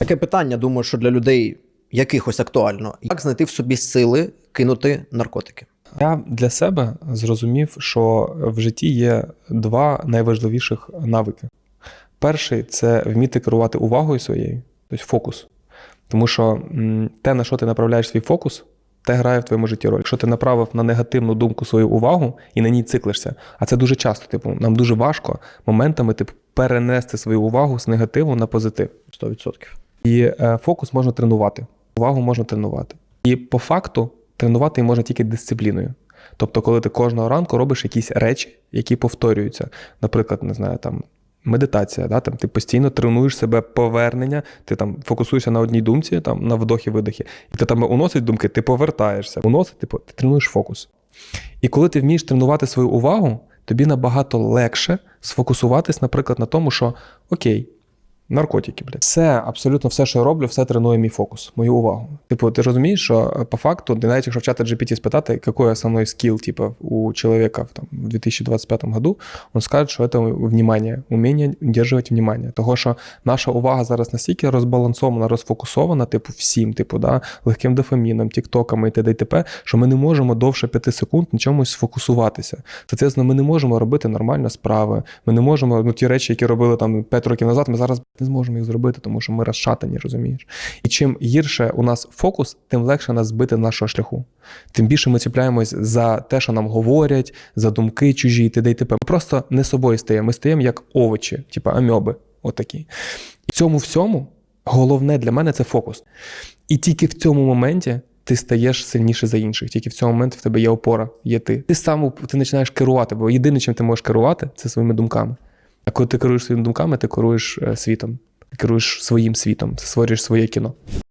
Таке питання, думаю, що для людей якихось актуально. Як знайти в собі сили кинути наркотики? Я для себе зрозумів, що в житті є два найважливіших навики. Перший це вміти керувати увагою своєю, тобто фокус. Тому що те, на що ти направляєш свій фокус, те грає в твоєму житті роль. Якщо ти направив на негативну думку свою увагу і на ній циклишся, а це дуже часто, типу, нам дуже важко моментами типу, перенести свою увагу з негативу на позитив. 100%. І е, фокус можна тренувати, увагу можна тренувати. І по факту тренувати можна тільки дисципліною. Тобто, коли ти кожного ранку робиш якісь речі, які повторюються. Наприклад, не знаю, там медитація, да, там, ти постійно тренуєш себе повернення, ти там фокусуєшся на одній думці, там, на вдохі-видохі, і ти там уносить думки, ти повертаєшся. Уносить, типу, ти тренуєш фокус. І коли ти вмієш тренувати свою увагу, тобі набагато легше сфокусуватись, наприклад, на тому, що окей, наркотики, блядь. Все, абсолютно все, що я роблю, все тренує мій фокус, мою увагу. Типу, ти розумієш, що е, по факту, навіть якщо в чата GPT спитати, який основний скилл, типу, у человека в, там, в 2025 году, він скаже, що це внимание, уміння удержувати внимание. Того, що наша увага зараз настільки розбалансована, розфокусована, типу, всім, типу, да, легким дофаміном, тіктоками і т.д. і т.п., що ми не можемо довше 5 секунд на чомусь сфокусуватися. Соответственно, ми не можемо робити нормально справи. Ми не можемо, ну, ті речі, які робили там 5 років назад, ми зараз не зможемо їх зробити, тому що ми розшатані, розумієш. І чим гірше у нас фокус, тим легше нас збити з нашого шляху. Тим більше ми ціпляємось за те, що нам говорять, за думки чужі, т.д. і т.п. Ми просто не собою стаємо. Ми стаємо як овочі, типу амьоби, отакі. І в цьому всьому головне для мене це фокус. І тільки в цьому моменті ти стаєш сильніше за інших. Тільки в цьому моменті в тебе є опора, є ти. Ти сам ти починаєш керувати, бо єдине, чим ти можеш керувати, це своїми думками. А коли ти керуєш своїми думками, ти керуєш е, світом, ти керуєш своїм світом, ти створюєш своє кіно.